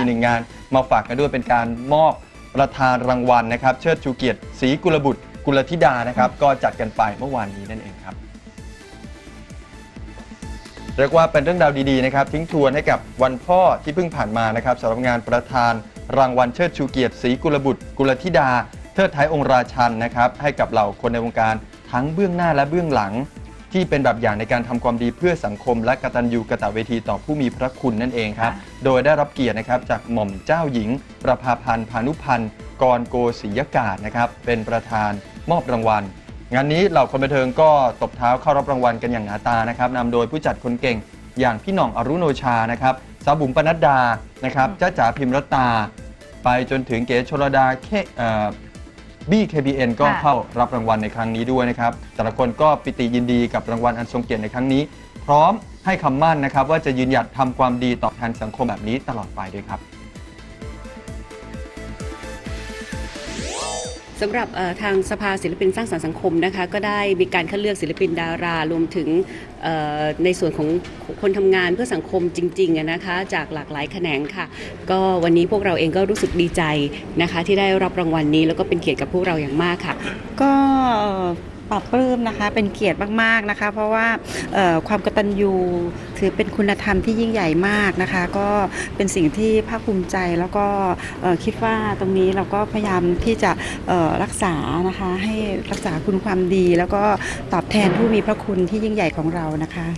ีหนึ่งงาน มาฝากกันด้วยเป็นการมอบประธานรางวัลนะครับ เชิดชูเกียรติศรีกุลบุตรกุลธิดานะครับ ก็จัดกันไปเมื่อวานนี้นั่นเองครับเรียกว่าเป็นเรื่องราวดีๆนะครับ ทิ้งทวนให้กับวันพ่อที่เพิ่งผ่านมานะครับสำหรับงานประธานรางวัลเชิดชูเกียรติศรีกุลบุตร กุลธิดา เทิดไทยองค์ราชันนะครับให้กับเหล่าคนในวงการทั้งเบื้องหน้าและเบื้องหลัง ที่เป็นแบบอย่างในการทำความดีเพื่อสังคม และกตัญญูกตเวทีต่อผู้มีพระคุณนั่นเองครับ โดยได้รับเกียรตินะครับจากหม่อมเจ้าหญิง ประภาพันธ์พานุพันธ์กรโกศิยกาศนะครับเป็นประธานมอบรางวัล งานนี้เหล่าคนบันเทิงก็ตบเท้าเข้ารับรางวัลกันอย่างหนาตานะครับนำโดยผู้จัดคนเก่งอย่างพี่หน่องอรุโนชานะครับสาวบุ๋มปนัดดานะครับจ้าจ๋าพิมรตา ไปจนถึงเก๋ชลดาเคเอ่อ บี้ KBN ก็ค่ะ เข้ารับรางวัลในครั้งนี้ด้วยนะครับ แต่ละคนก็ปิติยินดีกับรางวัลอันทรงเกียรติในครั้งนี้ พร้อมให้คำมั่นนะครับว่าจะยืนหยัดทำความดีตอบแทนสังคมแบบนี้ตลอดไปด้วยครับ สำหรับทางสภาศิลปินสร้างสรรค์สังคมนะคะก็ได้มีการคัดเลือกศิลปินดารารวมถึงในส่วนของคนทำงานเพื่อสังคมจริงๆนะคะจากหลากหลายแขนงค่ะ ก็วันนี้พวกเราเองก็รู้สึกดีใจนะคะที่ได้รับรางวัลนี้แล้วก็เป็นเกียรติกับพวกเราอย่างมากค่ะ ก็ ปรับปลื้มนะคะ เป็นเกียรติมากๆนะคะ เพราะว่าความกตัญญูถือเป็นคุณธรรมที่ยิ่งใหญ่มากนะคะ ก็เป็นสิ่งที่ภาคภูมิใจแล้วก็คิดว่าตรงนี้เราก็พยายามที่จะรักษานะคะ ให้รักษาคุณความดี แล้วก็ตอบแทนผู้มีพระคุณที่ยิ่งใหญ่ของเรานะคะ